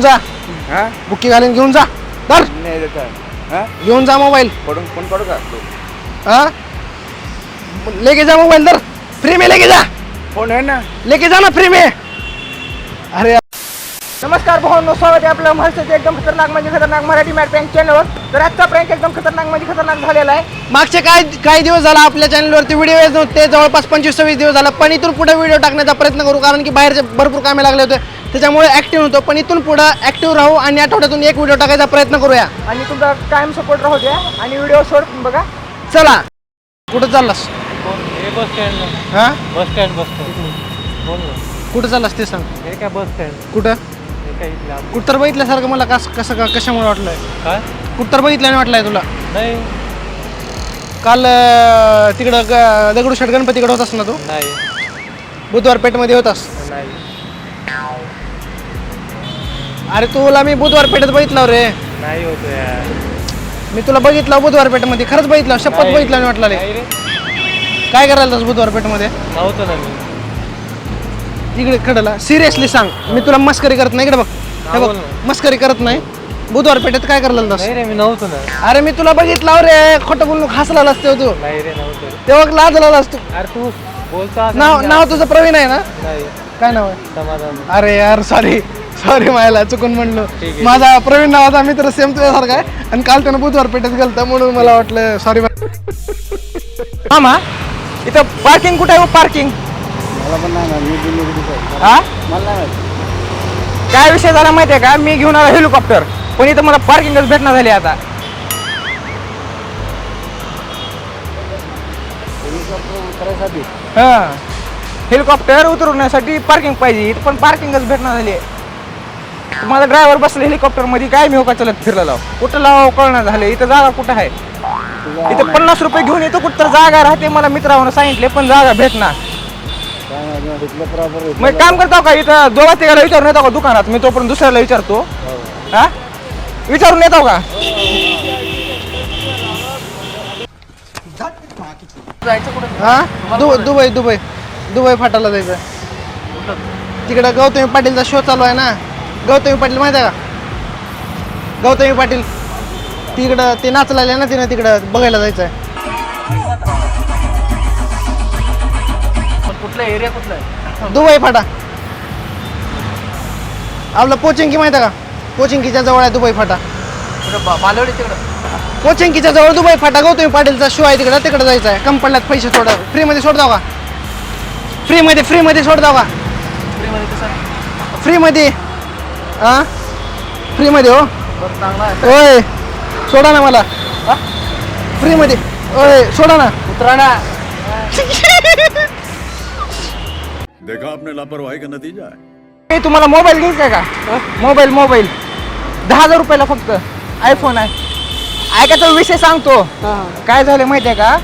घेऊन जा. हा? बुक्की घालून घेऊन जा. धर. नाही हा? घेऊन जा मोबाईल. पडून फोन पडू का? हा? लेके जा मोबाईल धर. फ्री में लेके जा. फोन आहे ना. लेके जा ना फ्री में. अरे नमस्कार भाऊ स्वागत आहे आपलं महाराष्ट्राचे एकदम खतरनाक म्हणजे खतरनाक मराठी मॅट प्रँक चॅनलवर तर आजचा प्रँक एकदम खतरनाक म्हणजे खतरनाक झालेला आहे. मागचे काय काही दिवस झाला आपल्या चॅनलवरती व्हिडिओ येत नव्हते. जवळपास पंचवीस सव्वीस दिवस झाला. पण इथून पुढे व्हिडिओ टाकण्याचा प्रयत्न करू कारण की बाहेरचे भरपूर कामे लागले होते. त्याच्यामुळे ऍक्टिव्ह होतो पण इथून पुढे ऍक्टिव्ह राहू आणि आठवड्यातून एक व्हिडिओ टाकायचा प्रयत्न करूया. आणि तुमचा कायम सपोर्ट राहू द्या आणि व्हिडिओ सोड बघा. चला. कुठं चाललास? हे बस स्टँड हा? बस स्टँड बस कुठं चाललास ते सांग. हे काय बस स्टँड कुठं? हे काय इथलं आप- कुठं तर बघितल्यासारखं मला कस कसं का कशामुळे वाटलंय? काय? कुठं तर बघितल्याने वाटलंय तुला. नाही. काल अं, तिकडं ग- दगडूशेठ गणपतीकडे होतास ना तू? नाही. बुधवार पेठमध्ये होतास. नाही. अरे तुला मी बुधवार पेठेत बघितलं रे. नाही होतो यार. मी तुला बघितलं बुधवार पेठमध्ये. खरंच बघितलं शपथ नाही. बघितलं नाही वाटलं रे. नाही रे. काय करायला होतास बुधवार पेठमध्ये? नव्हतं ना मी. इकडे कडला सिरियसली सांग. मी तुला मस्करी करत नाही. इकडे बघ. हे बघ. मस्करी करत नाही. बुधवार पेठेत काय करायला होतास नाही रे मी नव्हतो ना. अरे मी तुला बघितलं रे. खोटं बोलून हसला असते तू. नाही रे नव्हतो. तेव्हा लाजला असतो. अरे तू बोलतो असं नाव म्हणजे नाव तुझं प्रवीण आहे ना? नाही. काय नाव आहे? समाधान. अरे यार सॉरी सॉरी मायला. चुकून म्हणलो. ठीक आहे. माझा प्रवीण नावाचा मित्र सेम तुझ्यासारखा आहे. आणि काल त्यानं बुधवार पेठेत गेलता म्हणून मला वाटलं सॉरी मामा इथं पार्किंग कुठे आहे पार्किंग हा? माहिती. काय विषय झाला माहितीये का? मी घेऊन आलो हेलिकॉप्टर. पण इथं मला पार्किंगच भेटणार झाली आता. हा. हेलिकॉप्टर उतरवण्यासाठी पार्किंग पाहिजे. इथं पण पार्किंगच भेटणार झाली. तुम्हाला ड्रायव्हर बसले हेलिकॉप्टरमध्ये काय मी का चलत फिरला लाव कुठं लाव कळणार झालं? इथं जागा कुठं आहे? इथं पन्नास रुपये घेऊन येतो कुठं तर जागा राहते. मला मित्रावर सांगितले पण जागा भेटणार. मग एक काम करतो का इथं दोघा तिघाला विचारून येतो का दुकानात? मी तोपर्यंत दुसऱ्याला विचारतो. हा. विचारून येतो का? हा? दु- दुबई दुबई. दुबई फाटाला जायचं. तिकडं गौतमी पाटीलचा शो चालू आहे ना? गौतमी पाटील माहिती आहे का? गौतमी पाटील. तिकडं ते नाचलेले ना तिनं तिकडं बघायला जायचं आहे कुठला एरिया कुठला आहे? दुबई फाटा. आपलं पोचिंकी माहिती आहे का? पोचिंकीच्या जवळ आहे दुबई फाटा. कुठं? बालवडी तिकडं? पोचिंकीच्या जवळ दुबई फाटा. गौतमी पाटीलचा शो आहे तिकडं. तिकडे जायचं आहे. कंपनीत पैसे सोडा. फ्रीमध्ये सोड का? फ्रीमध्ये फ्रीमध्ये सोड का? फ्रीमध्ये कसं फ्रीमध्ये हां फ्रीमध्ये हो. बरं चांगला आहे. ओय सोडा ना मला. फ्रीमध्ये ओय सोडा ना. उतरा ना. देखा आपने लापरवाही का नतीजा है। तुम्हाला मोबाईल घ्यायचा आहे का? Mobile mobile. दहा हजार रुपयाला फक्त आयफोन आहे. ऐकायचा विषय सांगतो. काय झालं माहिती आहे का?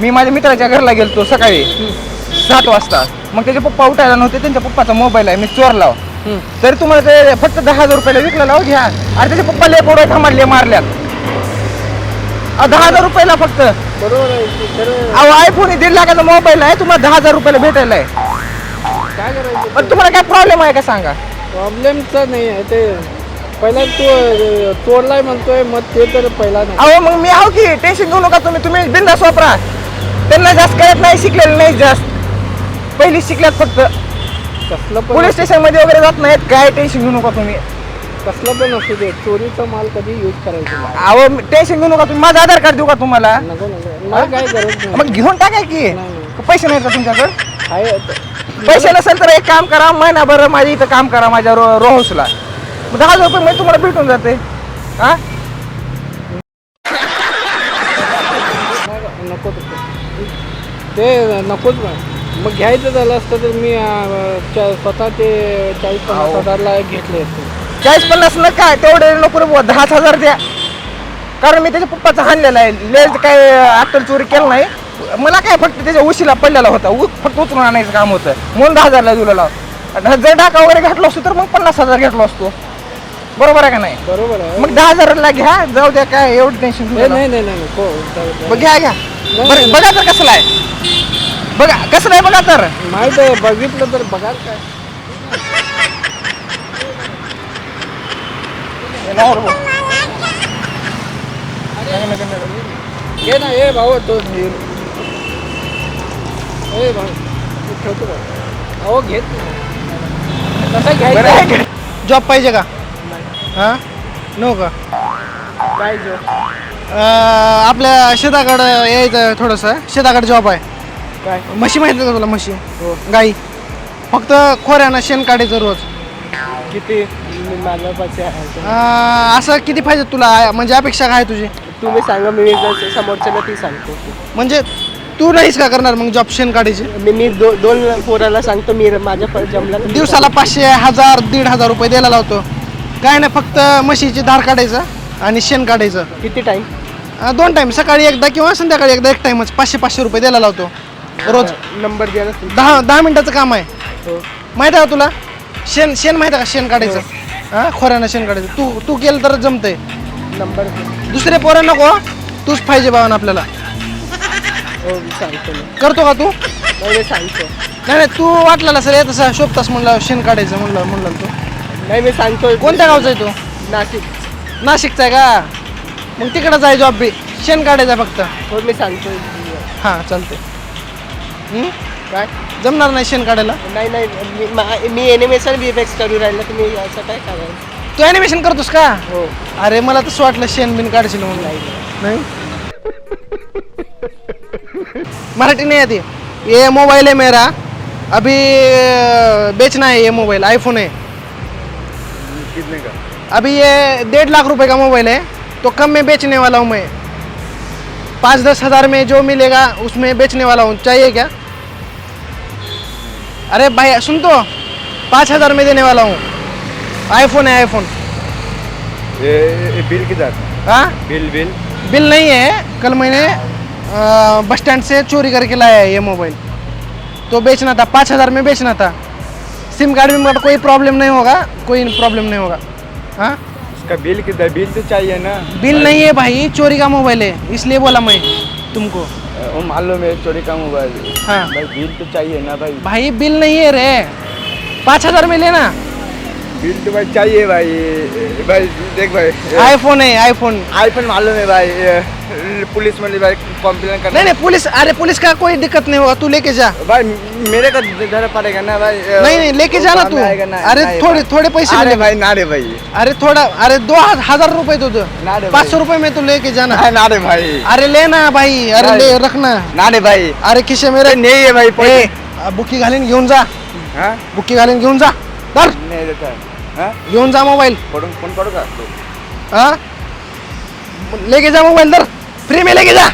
मी माझ्या मित्राच्या घरला गेलतो सकाळी सात वाजता. मग त्याचे पप्पा उठायला नव्हते त्यांच्या पप्पाचा मोबाईल आहे मी चोरला तरी तुम्हाला ते फक्त दहा हजार रुपयाला विकला लाव घ्या अरे त्याचे पप्पा ले पोडे थांबले मारल्यात. अहो, दहा हजार रुपयाला फक्त. बरोबर आहे ते खरं अहो आयफोन दीड लाखाचा मोबाईल आहे तुम्हाला दहा हजार रुपयाला भेटायला आहे. काय करायचं पण तुम्हाला काय प्रॉब्लेम आहे का सांगा? प्रॉब्लेमचं नाही आहे ते पहिला तू तोडलाय म्हणतोय मग ते तर पहिला नाही. अहो मग मी आहो की टेन्शन घेऊ नका तुम्ही. तुम्ही बिंदास वापरा. त्यांना जास्त कळत नाही शिकलेलं नाही जास्त. पहिली शिकल्यात फक्त. कसलं पण पोलीस स्टेशनमध्ये वगैरे जात नाहीत काय टेन्शन घेऊ नका तुम्ही. कसलं पण असू दे चोरीचा माल कधी यूज करायचा नाही. अहो टेन्शन घेऊ नका तुम्ही. माझं आधार कार्ड देऊ का तुम्हाला? नको काय गरज नाही. मग घेऊन टाकाय की. नाही, नाही. पैसे नाहीत का तुमच्याकडे? आहे पैसे नसेल तर एक काम करा महिनाभर माझ्या इथं काम करा माझ्या रो रोहसला मग दहा हजार रुपये मध्ये तुम्हाला भेटून जाते. हा? नको. ते नकोच मग घ्यायचं झालं असतं तर मी अं, चा- स्वतः ते चाळीस पन्नास हजारला घेतले असते. चाळीस पन्नास न काय? तेवढे नको रे दहाच हजार द्या. कारण मी त्याच्या पप्पाचा हाणलेला आहे. लेज काय अट्टल चोरी केलं नाही. मला काय फक्त त्याच्या उशीला पडलेला होता. उ- फक्त उचलून आणायचं काम होतं. म्हणून दहा हजारला दिलेला आणि जर डाका वगैरे घातलो असतो तर मग पन्नास हजार घेतलो असतो. बरोबर आहे का नाही? बरोबर आहे. मग दहा हजारला घ्या जाऊ द्या काय एवढं टेन्शन नाही नाही नाही नाही नको जाऊ द्या. मग घ्या घ्या. बरं, बघा तर कसलं आहे. बघा कसलं आहे बघा तर. माहीत आहे बघितलं तर बघाल काय. घे ना ए भाऊ तो हे ए भाऊ ठेवतो अहो घेत नाही. कसं घ्यायचं? आहे? जॉब पाहिजे का? हा? नो का? काय जो अं, आपल्या शेताकडं यायचं थोडंसं. शेताकडे जॉब आहे. काय? म्हशी माहिती का तुला म्हशी? हो. गाई. फक्त खोऱ्यानं शेण काढायचं रोज. किती? मी माझ्या पाशी आहे. अं, असं किती पाहिजे तुला? म्हणजे अपेक्षा काय आहे तुझी? तुम्ही सांगा मी जर समोरच्याला ती सांगतो. म्हणजे तू नाहीस का करणार मग जॉब शेण काढायची? मी मी दो, दोन पोराला सांगतो मी माझ्या प- जमला तर दिवसाला पाचशे हजार दीड हजार रुपये द्यायला लावतो. काय नाही फक्त म्हशीची धार काढायचं आणि शेण काढायचं. किती टाइम अं, दोन टाइम सकाळी एकदा किंवा संध्याकाळी एकदा एक टाइमच पाचशे पाचशे रुपये द्यायला लावतो रोज. नंबर द्या ना तुम्ही. दहा दहा मिनिटाचं काम आहे. हो. माहिती आहे का तुला? शेण शेण माहिती आहे का? शेण काढायचं. हा. खोऱ्यानं शेण काढायचं. तू तू केलं तर जमतंय. नंबर द्या. दुसरे पोरं नको तूच पाहिजे बाबा आपल्याला. हो मी सांगतो मी करतो का तू? नाही सांगतो. नाही नाही तू वाटलेला सर येत तसा शोभतास म्हणलं शेण काढायचं म्हणलं म्हणलं तू. नाही मी सांगतो कोणत्या गावचा आहे तू? नाशिक. नाशिकचा आहे का? मग तिकडं जाय जॉब बी. शेण काढायचा फक्त. हो मी सांगतो हां चालते काय? जमणार नाही शेण काढायला? नाही नाही मी मा- मी एनिमेशन बी एफ करू राहिलं तुम्ही असं काय करायचं? तू ॲनिमेशन करतोस का? हो. अरे मला तसं वाटलं शेण बिन काढशील म्हणून. नहीं? मराठी नहीं आती ये मोबाइल है मेरा. अभी बेचना है ये मोबाइल आईफोन है कितने का? अभी ये डेढ़ लाख रुपए का मोबाइल है. तो कम में बेचने वाला हूँ मैं? पाँच दस हज़ार में जो मिलेगा उसमें बेचने वाला हूँ. चाहिए क्या? अरे भाई सुन तो. पाँच हज़ार में देने वाला हूँ. आईफोन है आईफोन ये, ये बिल किधर? हाँ? Bill bill. बिल नहीं है. कल मैंने अ, बस स्टैंड से चोरी करके लाया है ये मोबाइल तो बेचना था पाँच हज़ार में बेचना था. सिम कार्ड विम कार्ड कोई प्रॉब्लम नहीं होगा कोई प्रॉब्लम नहीं होगा. हाँ? उसका बिल किधर बिल तो चाहिए ना. बिल नहीं है भाई चोरी का मोबाइल है इसलिए बोला मैं तुमको. वो मालूम है चोरी का मोबाइल हाँ. भाई बिल तो चाहिए ना भाई. भाई बिल नहीं है रे. पाँच हज़ार में लेना. बिल तो भाई चाहिए भाई. भाई देख भाई. आईफोन है आईफोन आईफोन मालूम है भाई. पुलिस में भाई कंप्लेन करना नहीं नहीं पुलिस अरे पुलिस का कोई दिक्कत नहीं होगा तू लेके जा। भाई मेरे को देना पड़ेगा ना भाई नहीं नहीं लेके जाना तू। अरे थोड़े थोड़े पैसे अरे भाई ना रे भाई। अरे थोड़ा अरे दो हज़ार रुपए दो दो। पाँच सौ रुपए में तो लेके जाना। भाई ना रे भाई। अरे लेना भाई अरे ले रखना। ना रे भाई। अरे खिशे मेरे नहीं है भाई बुक्की घालीन घेऊन जा। हाँ? बुक्की घालीन घेऊन जा। धर। नहीं देता है। हाँ? घेऊन जा मोबाईल। फ़ोन फ़ोन करूँगा हाँ लेके जा मोबाइल धर। फ्री में लेके जा।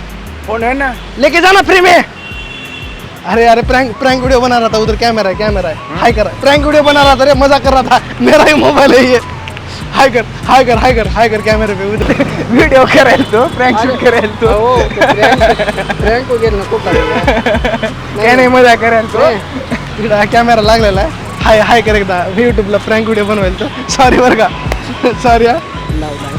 फोन है ना? लेके जाना फ्री में। अरे अरे प्रैंक प्रैंक वीडियो बना रहा था उधर कैमरा है कैमरा है। हाय कर। प्रैंक वीडियो बना रहा था अरे मजा कर रहा था। मेरा ही मोबाइल है ये। हाय कर हाय कर हाय कर हाय कर कैमरे पे उधर। वीडियो करेल तो प्रैंक शूट करेल तो। हो प्रँक वगैरे नको करायला काय नाही मजा करेल तो इकडं कॅमेरा लागलेला आहे हाय हाय कर एकदा युट्यूबला प्रँक व्हिडिओ बनवायला तो। सॉरी बरं का सॉरी हा। लाव लाव